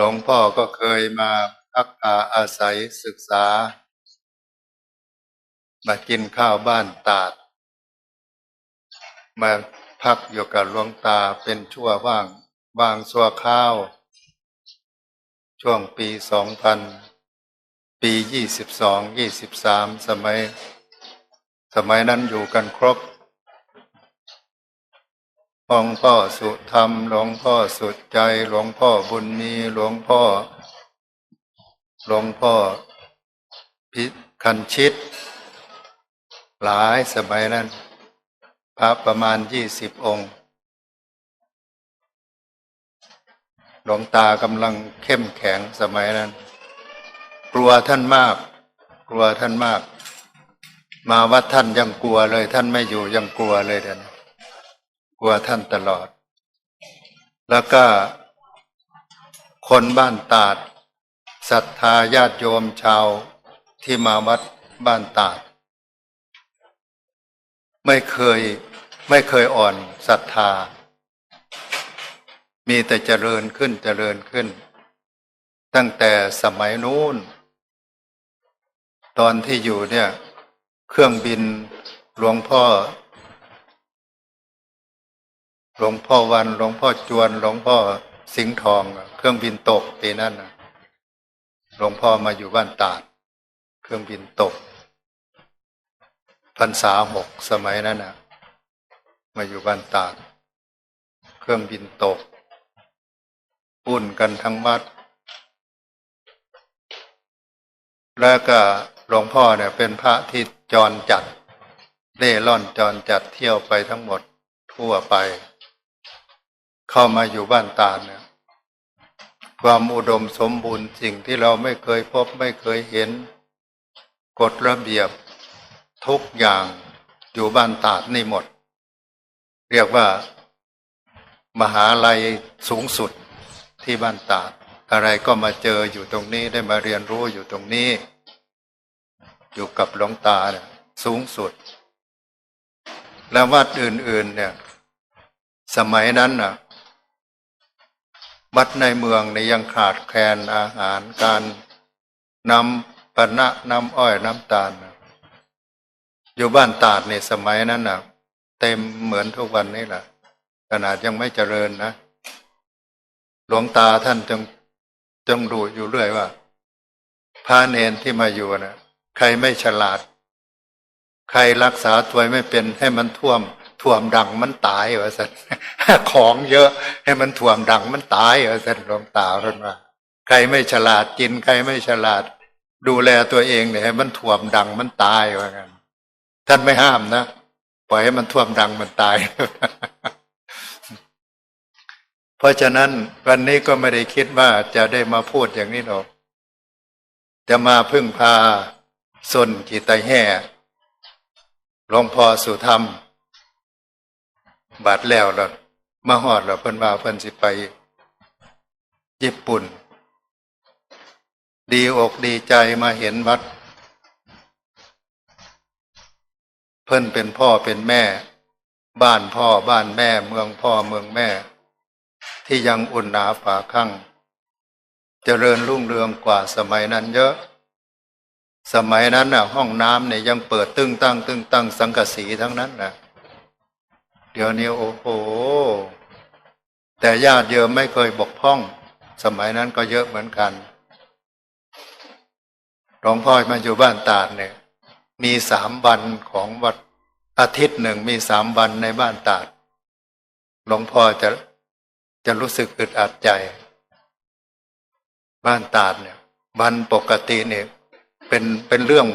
หลวงพ่อก็เคยมาพักอาอาศัยศึกษา มากินข้าวบ้านตาด มาพักอยู่กับหลวงตาเป็นชั่วว่างบางสัวข้าว ช่วงปีสองพันปียี่สิบสองยี่สิบสามสมัย สมัยนั้นอยู่กันครบ หลวงพ่อสุธรรม หลวงพ่อสุดใจ หลวงพ่อบุญมี หลวงพ่อ หลวงพ่อพิคันชิต หลายสมัยนั้น พระประมาณยี่สิบองค์ หลวงตากำลังเข้มแข็งสมัยนั้น กลัวท่านมาก กลัวท่านมาก มาวัดท่านยังกลัวเลย ท่านไม่อยู่ยังกลัวเลยเดี๋ยวนี้ กลัวท่านตลอด แล้วก็คนบ้านตาดศรัทธาญาติโยมชาวที่มาวัดบ้านตาด ไม่เคยไม่เคยอ่อนศรัทธา มีแต่เจริญขึ้นเจริญขึ้น ตั้งแต่สมัยนู้น ตอนที่อยู่เนี่ย เครื่องบินหลวงพ่อ หลวงพ่อวันหลวงพ่อจวนหลวงพ่อสิงห์ทอง เครื่องบินตกปีนั้นน่ะหลวงพ่อมาอยู่บ้านตาด เครื่องบินตกพรรษาหกสมัยนั้นน่ะมาอยู่บ้านตาด เครื่องบินตกปุ่นกันทั้งวัด แล้วก็หลวงพ่อเนี่ย เป็นพระที่จรจัดเล่ร่อนจรจัดเที่ยวไปทั้งหมดทั่วไป เข้ามาอยู่บ้านตาเนี่ยความอุดมสมบูรณ์สิ่งที่เราไม่เคยพบไม่เคยเห็น กฎระเบียบทุกอย่างอยู่บ้านตาดนี่หมด เรียกว่ามหาลัยสูงสุดที่บ้านตาด อะไรก็มาเจออยู่ตรงนี้ได้มาเรียนรู้อยู่ตรงนี้ อยู่กับหลวงตาเนี่ยสูงสุด แล้ววัดอื่น ๆ เนี่ย สมัยนั้นน่ะ วัดในเมืองเนี่ยยังขาดแคลนอาหารการนำปณะน้ำอ้อยน้ำตาล อยู่บ้านตาดเนี่ยสมัยนั้นน่ะเต็มเหมือนทุกวันนี้แหละขนาดยังไม่เจริญนะ หลวงตาท่านจงจงดูอยู่เรื่อยว่าพระเนนที่มาอยู่นะใครไม่ฉลาด ใครรักษาตัวไม่เป็นให้มันท่วม ท่วมดังมันตายว่าสันของเยอะให้มันท่วมดังมันตายว่าสันหลวงตาเพิ่นว่า ใครไม่ฉลาดกินใครไม่ฉลาด ดูแลตัวเองเนี่ยให้มันท่วมดังมันตายว่างั้นท่านไม่ห้ามนะปล่อยให้มันท่วมดังมันตาย เพราะฉะนั้นวันนี้ก็ไม่ได้คิดว่าจะได้มาพูดอย่างนี้หรอกจะมาพึ่งพาสนกิตาแห่หลวงพ่อสุธรรม บาดแล้วแล้วมาหอดแล้วเพิ่นว่าเพิ่นสิไปญี่ปุ่น ดีอกดีใจมาเห็นวัด เพิ่นเป็นพ่อเป็นแม่ บ้านพ่อบ้านแม่ เมืองพ่อเมืองแม่ ที่ยังอุ่นหนาฝาข้างเจริญรุ่งเรืองกว่าสมัยนั้นเยอะ สมัยนั้นน่ะ ห้องน้ำเนี่ยยังเปิดตึ้งตั้ง ตึ้งตั้งสังกะสีทั้งนั้นนะเดี๋ยวนี้โอ้โห แต่ญาติเยอะไม่เคยบกพร่อง สมัยนั้นก็เยอะเหมือนกันหลวงพ่อมาอยู่บ้านตาดเนี่ย มีสามวันของวัดอาทิตย์หนึ่งมีสามวันในบ้านตาดหลวงพ่อจะจะรู้สึกอึดอัดใจ บ้านตาดเนี่ยวันปกติเนี่ยเป็นเป็นเรื่อง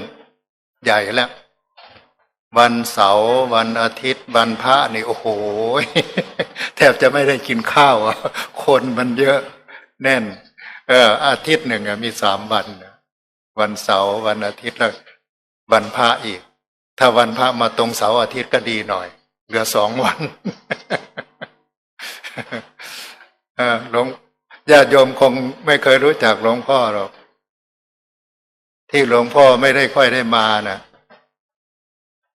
ใหญ่แล้ว วันเสาร์วันอาทิตย์ วันพระนี่โอ้โห แทบจะไม่ได้กินข้าวคนมันเยอะแน่น เออ อาทิตย์หนึ่งมีสามวัน วันเสาร์วันอาทิตย์แล้ววันพระอีก ถ้าวันพระมาตรงเสาร์อาทิตย์ก็ดีหน่อย เหลือสองวันเออหลวงญาติโยมคงไม่เคยรู้จักหลวงพ่อหรอก ที่หลวงพ่อไม่ได้ค่อยได้มาน่ะ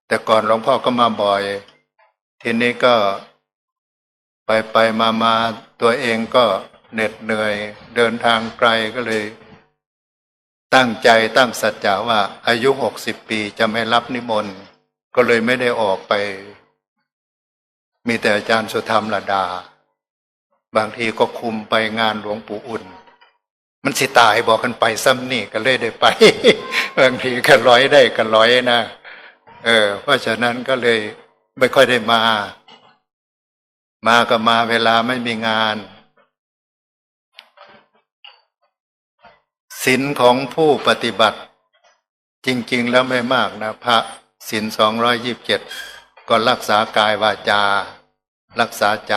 แต่ก่อนหลวงพ่อก็มาบ่อย ทีนี้ก็ไปไปมามาตัวเองก็เหน็ดเหนื่อย เดินทางไกลก็เลย ตั้งใจตั้งสัจจะว่า อายุหกสิบปีจะไม่รับนิมนต์ ก็เลยไม่ได้ออกไป มีแต่อาจารย์สุธรรมระดา บางทีก็คุมไปงานหลวงปู่อุ่น มันสิตายบอกกันไปซ้ำนี่ก็เลยได้ไป บางทีก็ร้อยได้ก็ร้อยนะ เออ เพราะฉะนั้นก็เลยไม่ค่อยได้มา มาก็มาเวลาไม่มีงานศีลของผู้ปฏิบัติ จริง ๆ แล้วไม่มากนะ พระศีลสองร้อยยิบเจ็ดก็รักษากายวาจา รักษาใจ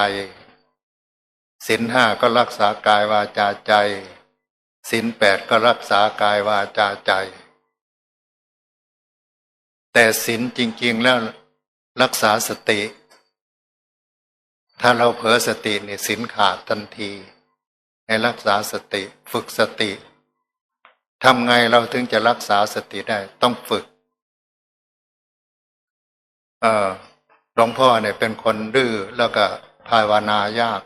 ศีลห้าก็รักษากายวาจาใจศีลแปดก็รักษากายวาจาใจ แต่ศีลจริง ๆ แล้วรักษาสติ ถ้าเราเผลอสติเนี่ยศีลขาดทันที ให้รักษาสติฝึกสติทำไงเราถึงจะรักษาสติได้ต้องฝึกเออหลวงพ่อเนี่ยเป็นคนดื้อแล้วก็ภาวนายาก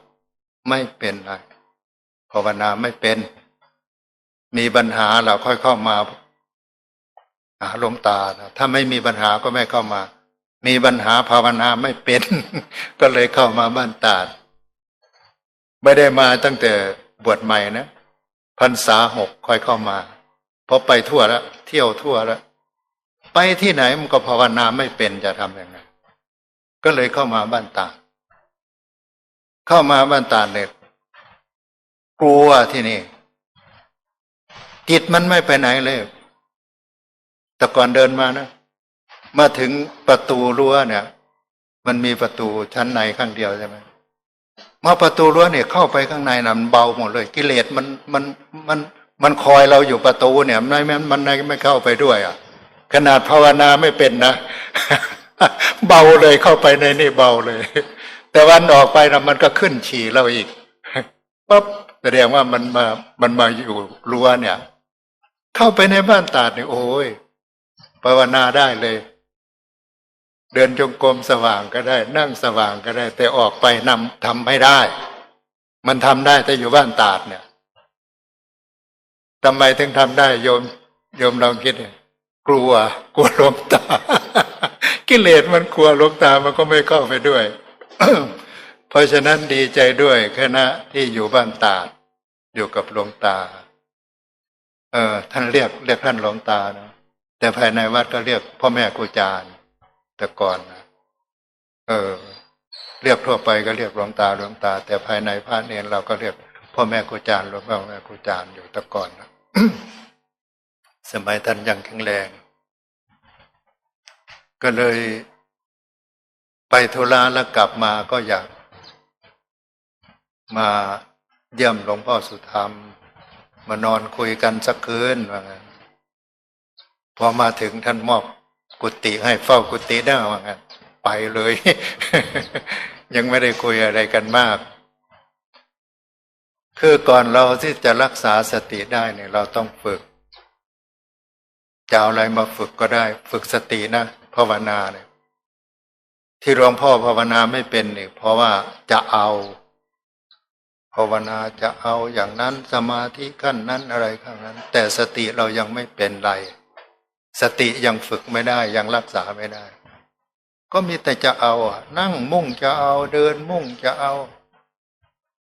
ไม่เป็นไรภาวนาไม่เป็น มีปัญหาเราค่อยเข้ามา หาหลวงตาถ้าไม่มีปัญหาก็ไม่เข้ามา มีปัญหาภาวนาไม่เป็น ก็เลยเข้ามาบ้านตาดไม่ได้มาตั้งแต่บวชใหม่นะพรรษาหกค่อยเข้ามาพอไปทั่วแล้วเที่ยวทั่วแล้วไปที่ไหนมันก็ภาวนาไม่เป็นจะทำยังไงก็เลยเข้ามาบ้านตาดเข้ามาบ้านตาดเนี่ยกลัวที่นี่จิตมันไม่ไปไหนเลย แต่ก่อนเดินมานะมาถึงประตูรั้วเนี่ย มันมีประตูชั้นในข้างเดียวใช่ไหมมาประตูรั้วเนี่ยเข้าไปข้างในนะมันเบาหมดเลย กิเลสมันมันมันมันคอยเราอยู่ประตูเนี่ยไม่มันมันไม่เข้าไปด้วย อะ ขนาดภาวนาไม่เป็นนะเบาเลยเข้าไปในนี่เบาเลย แต่วันออกไปนะมันก็ขึ้นฉี่เราอีกปั๊บแสดงว่ามันมามันมาอยู่รั้วเนี่ย เข้าไปในบ้านตาดเนี่ยโอ้ย ภาวนาได้เลย เดินจงกรมสว่างก็ได้ นั่งสว่างก็ได้ แต่ออกไปนำทำไม่ได้ มันทำได้แต่อยู่บ้านตาดเนี่ยทำไมถึงทำได้โยมโยมลองคิดเนี่ยกลัว กลัวหลวงตา กิเลสมันกลัวหลวงตามันก็ไม่เข้าไปด้วย เพราะฉะนั้นดีใจด้วยคณะที่อยู่บ้านตาดอยู่กับหลวงตา เออท่านเรียกเรียกท่านหลวงตาเนาะ แต่ภายในวัดก็เรียกพ่อแม่ครูอาจารย์แต่ก่อนนะเออ เรียกทั่วไปก็เรียกหลวงตาหลวงตา แต่ภายในพระเนรเราก็เรียกพ่อแม่ครูอาจารย์หลวงพ่อแม่ครูอาจารย์อยู่แต่ก่อนนะสมัยท่านยังแข็งแรง ก็เลยไปธุระแล้วกลับมาก็อยากมาเยี่ยมหลวงพ่อสุธรรม มานอนคุยกันสักคืนว่างั้น พอมาถึงท่านมอบกุฏิให้เฝ้ากุฏิได้ว่างั้นไปเลย ยังไม่ได้คุยอะไรกันมาก คือก่อนเราที่จะรักษาสติได้เนี่ยเราต้องฝึกจะเอาอะไรมาฝึกก็ได้ ฝึกสตินะภาวนาเนี่ยที่หลวงพ่อภาวนาไม่เป็นเนี่ยเพราะว่าจะเอาภาวนาจะเอาอย่างนั้นสมาธิขั้นนั้นอะไรขั้นนั้น แต่สติเรายังไม่เป็นไร สติยังฝึกไม่ได้ยังรักษาไม่ได้ ก็มีแต่จะเอาอะ นั่งมุ่งจะเอาเดินมุ่งจะเอา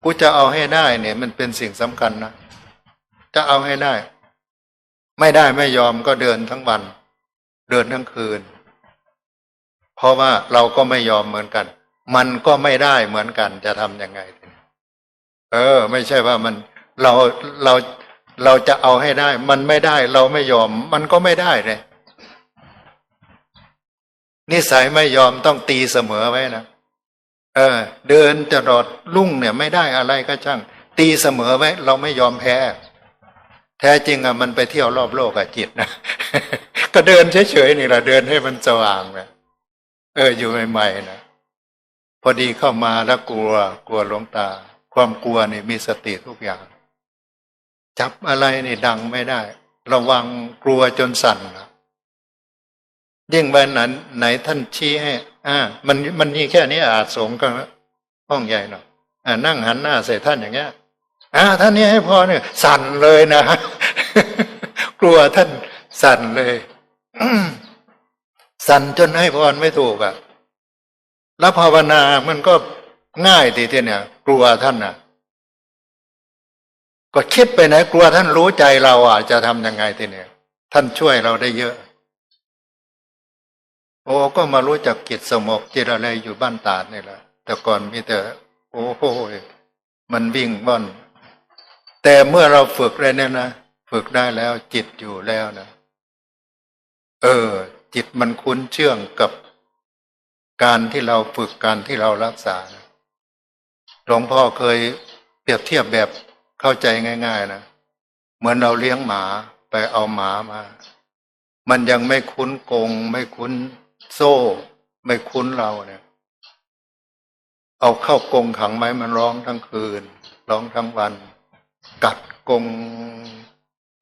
กูจะเอาให้ได้เนี่ย มันเป็นสิ่งสำคัญนะจะเอาให้ได้ ไม่ได้ไม่ยอมก็เดินทั้งวัน เดินทั้งคืน เพราะว่าเราก็ไม่ยอมเหมือนกัน มันก็ไม่ได้เหมือนกันจะทำยังไง เออ ไม่ใช่ว่ามันเราเรา เราจะเอาให้ได้ มันไม่ได้เราไม่ยอม มันก็ไม่ได้เลยนิสัยไม่ยอมต้องตีเสมอไว้นะเออ เดินจะรอดลุ่งเนี่ยไม่ได้อะไรก็ช่าง ตีเสมอไว้ เราไม่ยอมแพ้ แท้จริงอะมันไปเที่ยวรอบโลกอะจิตนะก็เดินเฉยๆนี่แหละเดินให้มันสว่างนะเอออยู่ใหม่ๆนะพอดีเข้ามาแล้วกลัว กลัวหลวงตา ความกลัวนี่มีสติทุกอย่าง จับอะไรนี่ดังไม่ได้ ระวังกลัวจนสั่นนะยิ่งวันนั้นไหนท่านชี้ให้อ่ามันมันมีแค่นี้อาจสงก็ห้องใหญ่หน่อยอ่านั่งหันหน้าใส่ท่านอย่างเงี้ยอ่าท่านนี้ให้พรเนี่ยสั่นเลยนะ กลัวท่านสั่นเลยสั่นจนให้พรไม่ถูกอะแล้วภาวนามันก็ง่ายทีเดียวเนี่ย กลัวท่านน่ะ ก็คิดไปไหนกลัวท่านรู้ใจเราอะจะทำยังไงทีเนี่ยท่านช่วยเราได้เยอะ โอ้ก็มารู้จักกิจสงบจิตอะไรอยู่บ้านตาดนี่แหละแต่ก่อนมีแต่ โอ้โหมันวิ่งบ่อน แต่เมื่อเราฝึกเลยเนี่ยนะฝึกได้แล้วจิตอยู่แล้วนะเออ จิตมันคุ้นเชื่องกับการที่เราฝึกการที่เรารักษาหลวงพ่อเคยเปรียบเทียบแบบ เข้าใจง่าย ๆ นะ เหมือนเราเลี้ยงหมาไปเอาหมามา มันยังไม่คุ้นกง ไม่คุ้นโซ่ ไม่คุ้นเราเนี่ย เอาเข้ากงขังไว้มันร้องทั้งคืน ร้องทั้งวัน กัดกง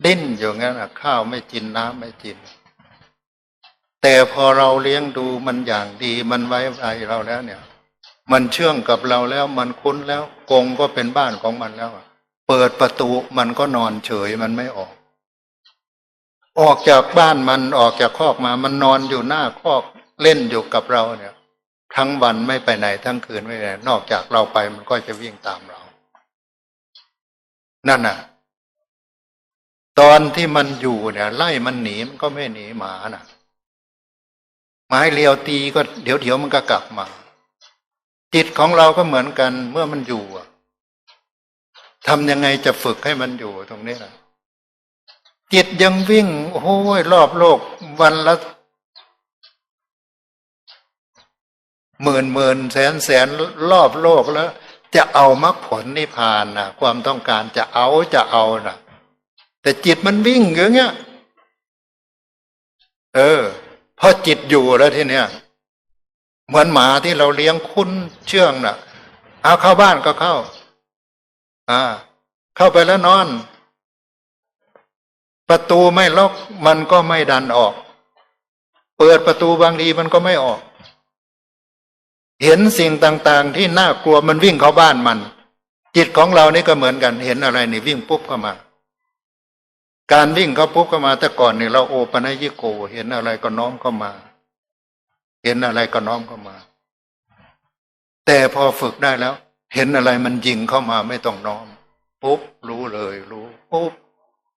ดิ้นอยู่งั้นอะ ข้าวไม่กินน้ำไม่กิน แต่พอเราเลี้ยงดูมันอย่างดีมันไว้ใจเราแล้วเนี่ย มันเชื่องกับเราแล้วมันคุ้นแล้วกงก็เป็นบ้านของมันแล้วอะ เปิดประตูมันก็นอนเฉยมันไม่ออก ออกจากบ้านมันออกจากคอกมา มันนอนอยู่หน้าคอกเล่นอยู่กับเราเนี่ย ทั้งวันไม่ไปไหนทั้งคืนไม่ไปไหนนอกจากเราไปมันก็จะวิ่งตามเรา นั่นน่ะ ตอนที่มันอยู่เนี่ย ไล่มันหนีมันก็ไม่หนีหมาน่ะไม้เลียวตีก็เดี๋ยวเดี๋ยวมันก็กลับมา จิตของเราก็เหมือนกันเมื่อมันอยู่อะ ทำยังไงจะฝึกให้มันอยู่ตรงนี้นะจิตยังวิ่งโอ้ยรอบโลกวันละหมื่นหมื่นแสนแสนรอบโลกแล้ว จะเอามรรคผลนิพพานนะความต้องการจะเอาจะเอานะแต่จิตมันวิ่งอย่างเงี้ย เออพอจิตอยู่แล้วทีเนี้ยเหมือนหมาที่เราเลี้ยงคุ้นเชื่องน่ะ เอาเข้าบ้านก็เข้า อ่า เข้าไปแล้วนอน ประตูไม่ล็อกมันก็ไม่ดันออก เปิดประตูบางทีมันก็ไม่ออก เห็นสิ่งต่าง ๆ ที่น่ากลัวมันวิ่งเข้าบ้านมัน จิตของเรานี่ก็เหมือนกัน เห็นอะไรนี่วิ่งปุ๊บเข้ามาการวิ่งเขาปุ๊บเข้ามาแต่ก่อนนี่เราโอปัญญิโก เห็นอะไรก็น้อมเข้ามา เห็นอะไรก็น้อมเข้ามา แต่พอฝึกได้แล้ว เห็นอะไรมันยิงเข้ามาไม่ต้องน้อมปุ๊บรู้เลยรู้ปุ๊บ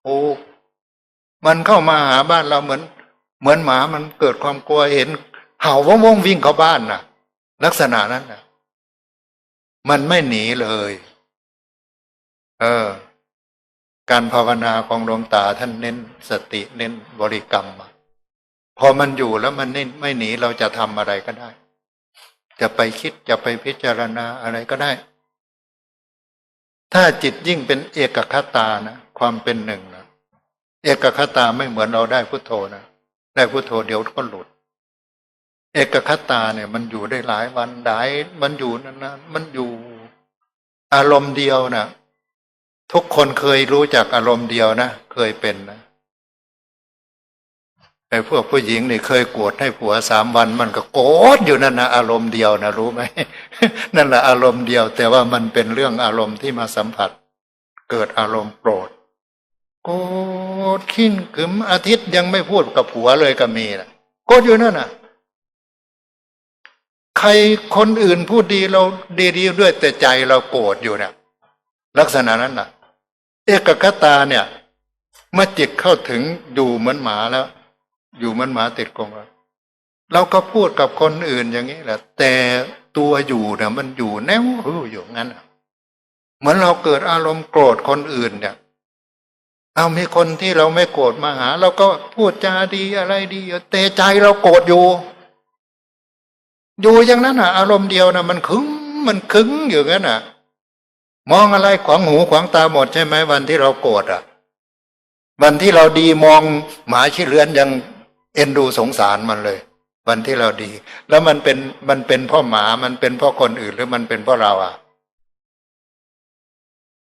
ปุ๊บมันเข้ามาหาบ้านเราเหมือน เหมือนหมามันเกิดความกลัวเห็น เห่าว่องว่องวิ่งเข้าบ้านน่ะ ลักษณะนั้นน่ะมันไม่หนีเลย เออ การภาวนาของหลวงตาท่านเน้นสติเน้นบริกรรมพอมันอยู่แล้วมันไม่หนีเราจะทำอะไรก็ได้ จะไปคิดจะไปพิจารณาอะไรก็ได้ ถ้าจิตยิ่งเป็นเอกคตานะความเป็นหนึ่งนะเอกคตาไม่เหมือนเราได้พุทโธนะได้พุทโธเดี๋ยวก็หลุด เอกคตาเนี่ย มันอยู่ได้หลายวันหลายมันอยู่นานๆมันอยู่อารมณ์เดียวนะทุกคนเคยรู้จักอารมณ์เดียวนะเคยเป็นนะ ไอ้พวกผู้หญิงนี่เคยโกรธให้ผัวสามวัน มันก็โกรธอยู่นั่นนะอารมณ์เดียวนะรู้ไหมนั่นแหละอารมณ์เดียว แต่ว่ามันเป็นเรื่องอารมณ์ที่มาสัมผัส เกิดอารมณ์โกรธโกรธขิ้นขึมอาทิตย์ยังไม่พูดกับผัวเลยก็มีนะโกรธอยู่นั่นน่ะใครคนอื่นพูดดีเราดีๆด้วยแต่ใจเราโกรธอยู่เนี่ยลักษณะนั้นน่ะเอกคตาเนี่ยเมื่อจิตเข้าถึงอยู่เหมือนหมาแล้ว อยู่มือนหมาติดกรงแล้วเราก็พูดกับคนอื่นอย่างนี้แหละ แต่ตัวอยู่เนี่ยมันอยู่แน่วอยู่งั้นน่ะเหมือนเราเกิดอารมณ์โกรธคนอื่นเนี่ยเอามีคนที่เราไม่โกรธมาหาเราก็พูดจาดีอะไรดีแต่ใจเราโกรธอยู่ อยู่อย่างนั้นอะ อารมณ์เดียวนะมันขึงมันขึงอยู่งั้นอะ มองอะไรขวางหูขวางตาหมดใช่ไหมวันที่เราโกรธอะ วันที่เราดีมองหมาชี้เลือนยัง เอ็นดูสงสารมันเลย วันที่เราดี แล้วมันเป็นมันเป็นพ่อหมามันเป็นพ่อคนอื่นหรือมันเป็นพราะเราอะ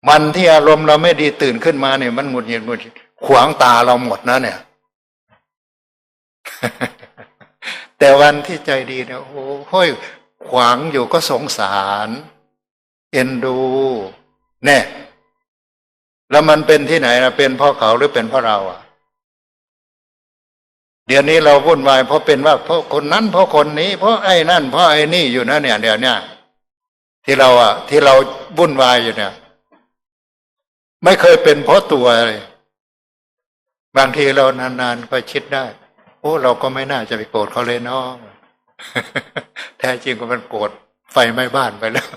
มันที่อารมณ์เราไม่ดีตื่นขึ้นมาเนี่ย มันหงุดหงิดหงุดขวางตาเราหมดนะเนี่ย แต่วันที่ใจดีเนี่ยโอ้โห้ยขวางอยู่ก็สงสาร เอ็นดูแน่แล้วมันเป็นที่ไหนนะเป็นพราะเขาหรือเป็นพราะเราอะ เดี๋ยวนี้เราวุ่นวายเพราะเป็นว่าเพราะคนนั้นเพราะคนนี้ เพราะไอ้นั่นเพราะไอ้นี่อยู่นะเนี่ยเดี๋ยวเนี้ยที่เราอะ ที่เราวุ่นวายอยู่เนี่ย ไม่เคยเป็นเพราะตัวเลยบางทีเรานานๆก็คิดได้ โอ้เราก็ไม่น่าจะไปโกรธเขาเลยเนาะแท้จริงก็มันโกรธไฟไหม้บ้านไปแล้ว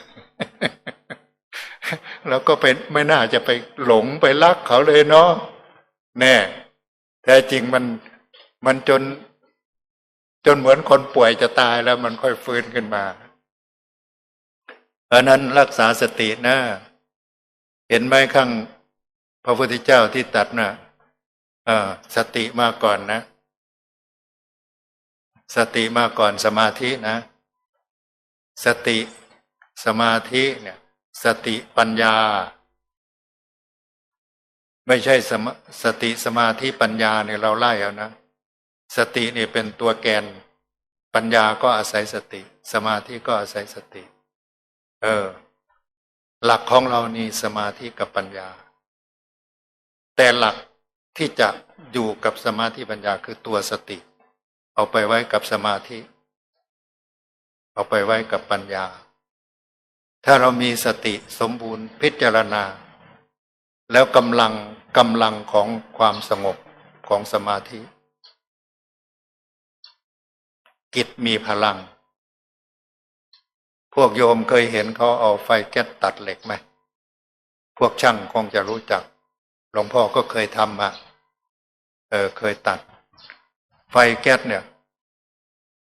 แล้วก็เป็นไม่น่าจะไปหลงไปรักเขาเลยเนาะแน่แท้จริงมัน มันจน จนเหมือนคนป่วยจะตายแล้วมันค่อยฟื้นขึ้นมา เพราะนั้นรักษาสตินะ เห็นไหมข้างพระพุทธเจ้าที่ตัดนะเออสติมาก่อนนะ สติมาก่อนสมาธินะ สติสมาธิเนี่ย สติปัญญา ไม่ใช่สมสติสมาธิปัญญาเนี่ยเราไล่เอานะ สตินี่เป็นตัวแกน ปัญญาก็อาศัยสติ สมาธิก็อาศัยสติ เออ หลักของเรานี่สมาธิกับปัญญา แต่หลักที่จะอยู่กับสมาธิปัญญาคือตัวสติ เอาไปไว้กับสมาธิ เอาไปไว้กับปัญญา ถ้าเรามีสติสมบูรณ์พิจารณา แล้วกำลังกำลังของความสงบของสมาธิ กิจมีพลัง พวกโยมเคยเห็นเขาเอาไฟแก๊สตัดเหล็กไหม พวกช่างคงจะรู้จัก หลวงพ่อก็เคยทำมาเออเคยตัด ไฟแก๊สเนี่ย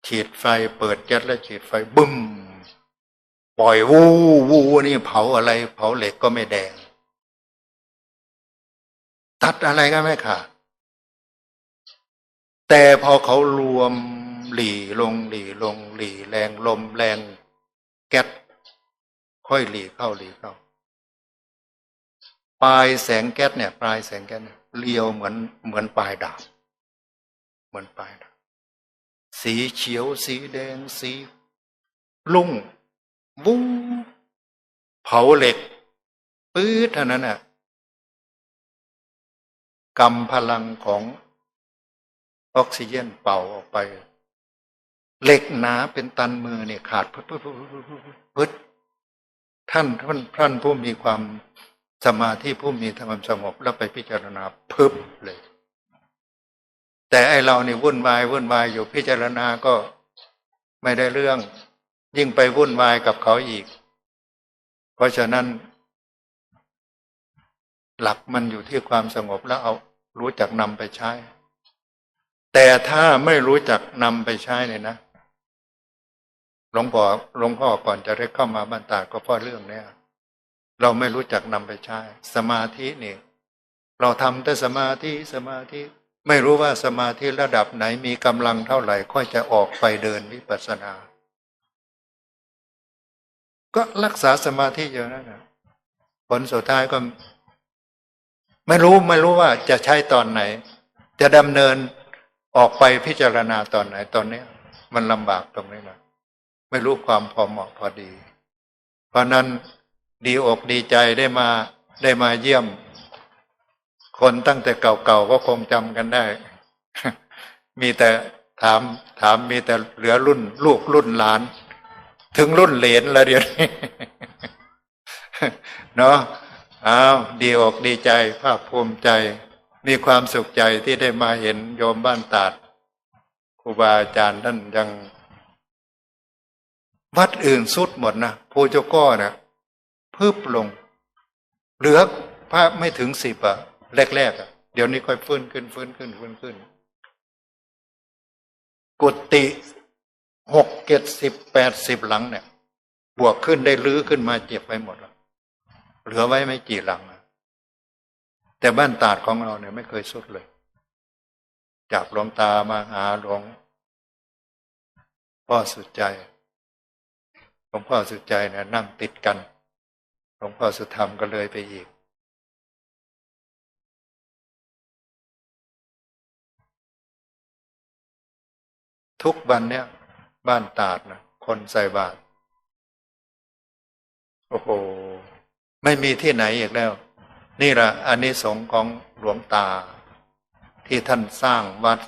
ฉีดไฟเปิดแก๊สแล้วฉีดไฟบึ้ม ปล่อยวูวูนี่เผาอะไร เผาเหล็กก็ไม่แดง ตัดอะไรก็ไม่ขาดแต่พอเขารวม หลีลงหลีลงหลีแรงลมแรงแก๊สค่อยหลีเข้าหลีเข้า ปลายแสงแก๊สเนี่ย ปลายแสงแก๊สเนี่ยเลียวเหมือนเหมือนปลายดาบเหมือนปลายดาบสีเขียวสีแดงสีลุ่งวูเผาเหล็กปื๊ดเท่านั้นน่ะกำพลังของออกซิเจนเป่าออกไป เหล็กหนาเป็นตันมือเนี่ยขาดพึดพึดพึดพึดพึดพึดท่านท่านท่านผู้มีความสมาธิผู้มีธรรมสงบแล้วไปพิจารณาพึบเลย แต่ไอเราเนี่ยวุ่นวายวุ่นวายอยู่พิจารณาก็ไม่ได้เรื่อง ยิ่งไปวุ่นวายกับเขาอีก เพราะฉะนั้น หลักมันอยู่ที่ความสงบแล้วเอารู้จักนำไปใช้ แต่ถ้าไม่รู้จักนำไปใช้เนี่ยนะ หลวงพ่อหลวงพ่อก่อนจะได้เข้ามาบรรดาก็เพราะเรื่องเนี้ยเราไม่รู้จักนำไปใช้ สมาธินี่เราทำแต่สมาธิสมาธิไม่รู้ว่าสมาธิระดับไหนมีกำลังเท่าไหร่ค่อยจะออกไปเดินวิปัสสนา ก็รักษาสมาธิอยู่นั่นนะผลสุดท้ายก็ ไม่รู้ไม่รู้ว่าจะใช้ตอนไหน จะดำเนินออกไปพิจารณาตอนไหนตอนนี้ มันลำบากตรงนี้นะ ไม่รู้ความพอเหมาะพอดี เพราะนั้นดีอกดีใจได้มาได้มาเยี่ยม คนตั้งแต่เก่าๆก็คงจำกันได้ มีแต่ถามถามมีแต่เหลือรุ่น ลูกรุ่นหลาน ถึงรุ่นเหลนแล้วเดี๋ยวนี้เนาะอ้าวดีอกดีใจภาคภูมิใจ มีความสุขใจที่ได้มาเห็นโยมบ้านตาดครูบาอาจารย์ท่านยัง วัดอื่นสุดหมดนะภูเจก้อนะพึบลง เหลือพระไม่ถึงสิบอะแรกๆอะเดี๋ยวนี้ค่อยฟื้นขึ้นฟื้นขึ้นฟื้นขึ้น กุฏิหกเจ็ดสิบแปดสิบหลังเนี่ย บวกขึ้นได้ลื้อขึ้นมาเจ็บไปหมดแล้วเหลือไว้ไม่กี่หลังอะแต่บ้านตาดของเราเนี่ยไม่เคยสุดเลย จากหลวงตามาหาหลวงพ่อสุดใจ หลวงพ่อสุดใจนี่ยนั่งติดกัน หลวงพ่อสุธรรมก็เลยไปอีก ทุกวันเนี่ยบ้านตาดนะคนใส่บาตรโอ้โห ไม่มีที่ไหนอีกแล้ว นี่แหละอันนี้สงส์ของหลวงตา ที่ท่านสร้างวัด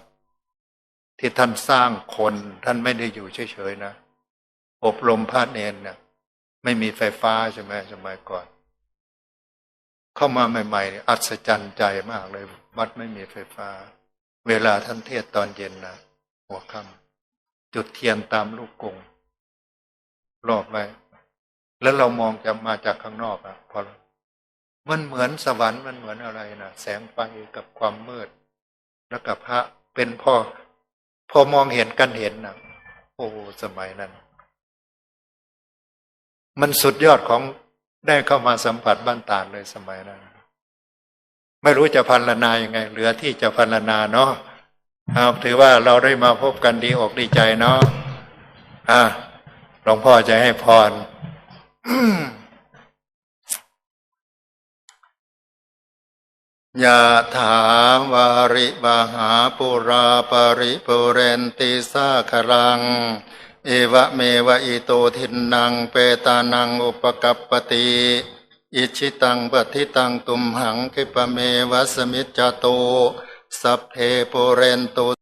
ที่ท่านสร้างคน ท่านไม่ได้อยู่เฉยๆนะ อบรมพระเนนนี่ยไม่มีไฟฟ้าใช่ไหมสมัยก่อน เข้ามาใหม่ๆอัศจรรย์ใจมากเลย วัดไม่มีไฟฟ้า เวลาท่านเทศตอนเย็นนะหัวค่ำจุดเทียนตามลูกกงรอบไว้แล้วเรามองจะมาจากข้างนอกอะพอมันเหมือนสวรรค์มันเหมือนอะไรนะแสงไฟกับความมืด แล้วกับพระเป็นพ่อพอมองเห็นกันเห็นนะโอ้สมัยนั้น มันสุดยอดของได้เข้ามาสัมผัสบ้านตาดเลยสมัยนั้นไม่รู้จะพันลนายังไง เหลือที่จะพันลนาเนาะถือว่าเราได้มาพบกันดีอกดีใจเนาะอะหลวงพ่อจะให้พรยะถาวาริวหาปุราปริปุเรนติสาครัง เอวะเมวะอิโตทินนังเปตานังอุปกัปปติอิชิตังปฏิตังตุมหังคิปะเมวะสมิจจโต สัพเพปุเรนตุ